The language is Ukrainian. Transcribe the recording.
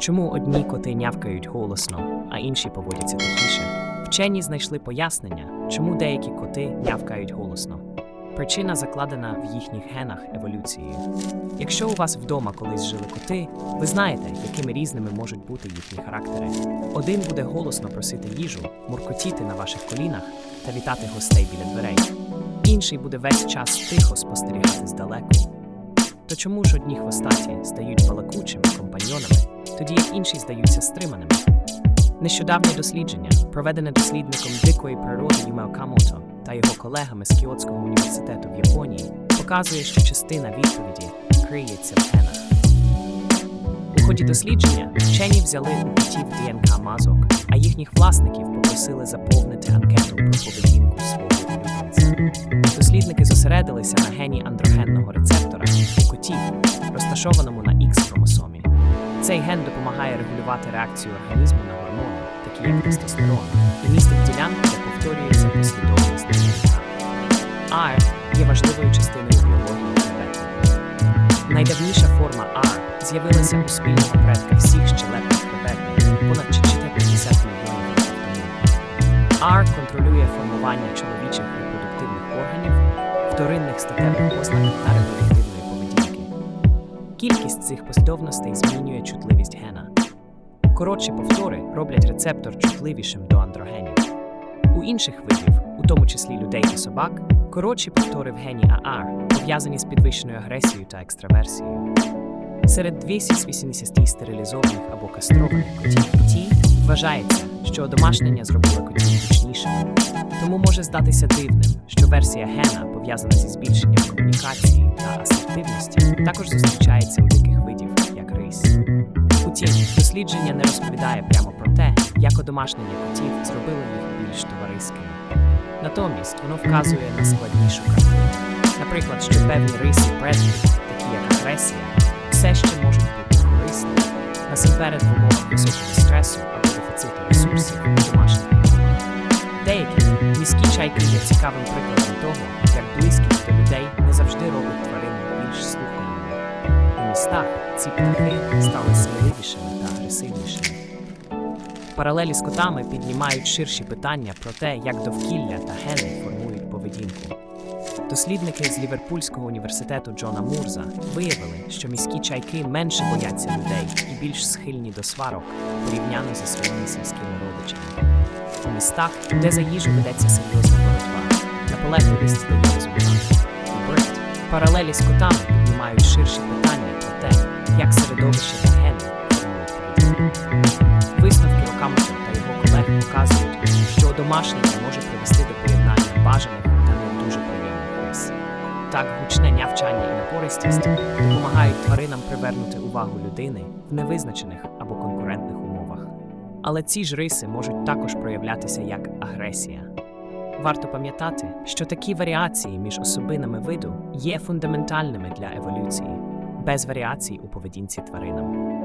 Чому одні коти нявкають голосно, а інші поводяться тихіше? Вчені знайшли пояснення, чому деякі коти нявкають голосно. Причина закладена в їхніх генах еволюції. Якщо у вас вдома колись жили коти, ви знаєте, якими різними можуть бути їхні характери. Один буде голосно просити їжу, муркотіти на ваших колінах та вітати гостей біля дверей. Інший буде весь час тихо спостерігати здалеку. То чому ж одні хвостаті стають балакучими компаньйонами, тоді як інші здаються стриманими? Нещодавнє дослідження, проведене дослідником дикої природи Юмео Камото та його колегами з Кіотського університету в Японії, показує, що частина відповіді криється в генах. У ході дослідження вчені взяли у котів ДНК мазок, а їхніх власників попросили заповнити анкету про поведінку свого улюбленця. Дослідники зосередилися на гені андрогенного рецептора у котів, розташованому на X-хромосомі. Цей ген допомагає регулювати реакцію організму на гормони, такі як тестостерон, і містить ділянку, де повторюється послідовність ДНК. R є важливою частиною біології креветок. Найдавніша форма R з'явилася у спільного предка всіх щелепних креветок понад 450 мільйонів років тому. R контролює формування чоловічих репродуктивних органів, вторинних статевих ознак та поведінки. Кількість цих послідовностей змінює чутливість гена. Коротші повтори роблять рецептор чутливішим до андрогенів. У інших видів, у тому числі людей та собак, коротші повтори в гені ААР пов'язані з підвищеною агресією та екстраверсією. Серед 280 стерилізованих або кастрованих котів ті вважається, що одомашнення зробило котів гучнішими. Тому може здатися дивним, що версія гена, пов'язана зі збільшенням комунікації та асертивності, також зустрічається у диких видів, як рись. Утім, дослідження не розповідає прямо про те, як одомашнення котів зробило їх більш товариськими. Натомість воно вказує на складнішу картину. Наприклад, що певні риси предків, такі як агресія, все ще можуть бути корисними, насамперед в умовах високого стресу дефіциту ресурсів домашніх. Деякі міські чайки є цікавим прикладом того, як близькість до людей не завжди робить тварин більш слухними. У містах ці птахи стали сміливішими та агресивнішими. Паралелі з котами піднімають ширші питання про те, як довкілля та гени формують поведінку. Дослідники з Ліверпульського університету Джона Мурза виявили, що міські чайки менше бояться людей більш схильні до сварок порівняно зі своїми сільськими родичами. У містах, де за їжу ведеться серйозна боротьба, наполегливість дає результат. У паралелі з котами піднімають ширші питання про те, як середовище та гени формують поведінку. Висновки Окамото та його колег показують, що одомашнення може привести до поєднання бажаних та не дуже приємних рис. Так, гучне нявчання і напористість допомагають тваринам привернути увагу людини в невизначених або конкурентних умовах. Але ці ж риси можуть також проявлятися як агресія. Варто пам'ятати, що такі варіації між особинами виду є фундаментальними для еволюції, без варіацій у поведінці тваринам.